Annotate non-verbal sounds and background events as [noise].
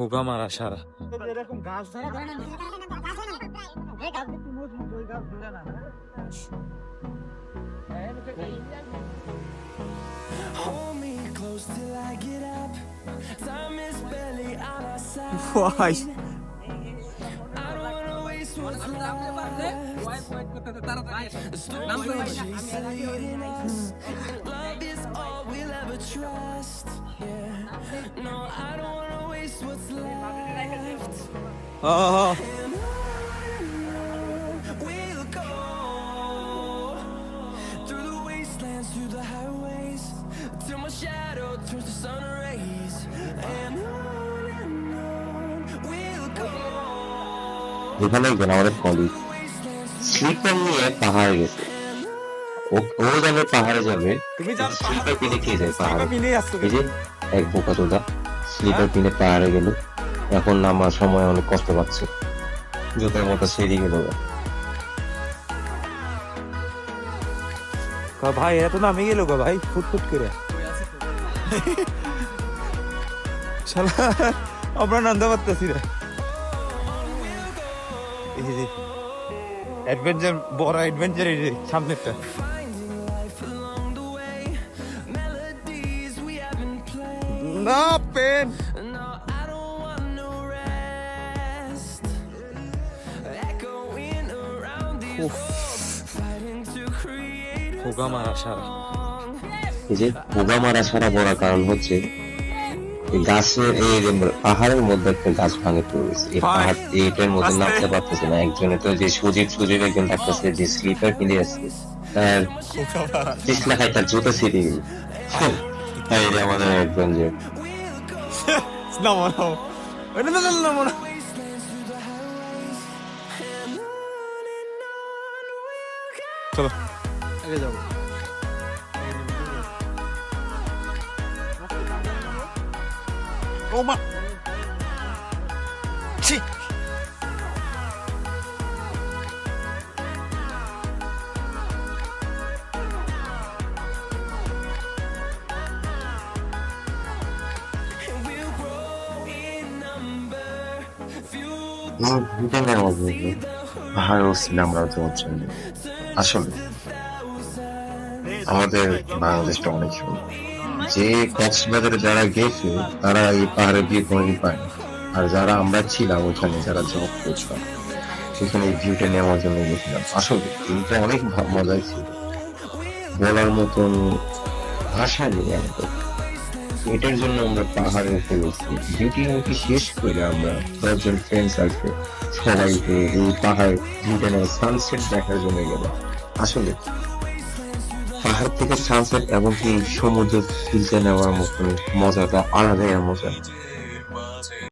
হোগা মারা সারা এরকম গাছ ধরা. And love is all we'll ever trust. Yeah. No, I don't go. এখানে একজন আমাদের কলিগ স্লিপার নিয়ে পাহাড়ে গেছে ও- যাবে পাহাড়ে যাবে স্লিপার কিনে খেয়ে যায় পাহাড়ে পিনে এই যে এক বোকা চোদা স্লিপার কিনে পাহাড়ে গেল। এখন নামার সময় অনেক কষ্ট পাচ্ছে। জুতার মতো সেরি গেল। ভাই, এত নামে গেল গো ভাই ফুট ফুট করে আমরা নামতে পারতেছি না। অ্যাডভেঞ্চার বড় অ্যাডভেঞ্চার এই সামনেরটা। মারা সারা song. এই যে বোগা মারা সারা বড় কারণ হচ্ছে গাছের এই যে পাহাড়ের মধ্যে একটা গাছ ভাঙে পড়েছে। এই পাহাড় এইটার মধ্যে। নামতে পারতেছে না। একজনে তো যে সুজিব সুজিব একজন থাকতেছে যে স্লিপার কিনে আসছে। তার তৃষ্ণা খাই তার জুতো ছিঁড়ে তাই এটা আমাদের। একজন যে নামো [laughs] নামো না, না, নামো না। চলো। আগে যাব। ও মা। ছি। ভুটানের অভাবে পাহাড়েও ছিলাম আমরা যাওয়ার জন্য আসলে, আমাদের বাংলাদেশটা অনেক সুন্দর। যে কক্সবাজারে যারা গেছে, তারা এই পাহাড়ে গিয়ে কোনোদিন পায় আর যারা আমরা ছিলাম, ওখানে যারা জব করছিলাম সেখানে এই ভিউটা নেওয়ার জন্য গেছিলাম। আসলে ভিউটা অনেক মজাই ছিল। বলার মতন ভাষা নেই আমাদের। এটার জন্য আমরা পাহাড়ে উঠে গেছি ডিউটি নাকি শেষ করে আমরা কয়েকজন ফ্রেন্ডস আসবে সবাইকে এই পাহাড় ভিউটা সানসেট দেখার জন্য গেলাম। আসলে, পাহাড় থেকে সানসেট এবং কি সমুদ্র ফিলতে নেওয়ার মতো মজাটা আলাদাই মজা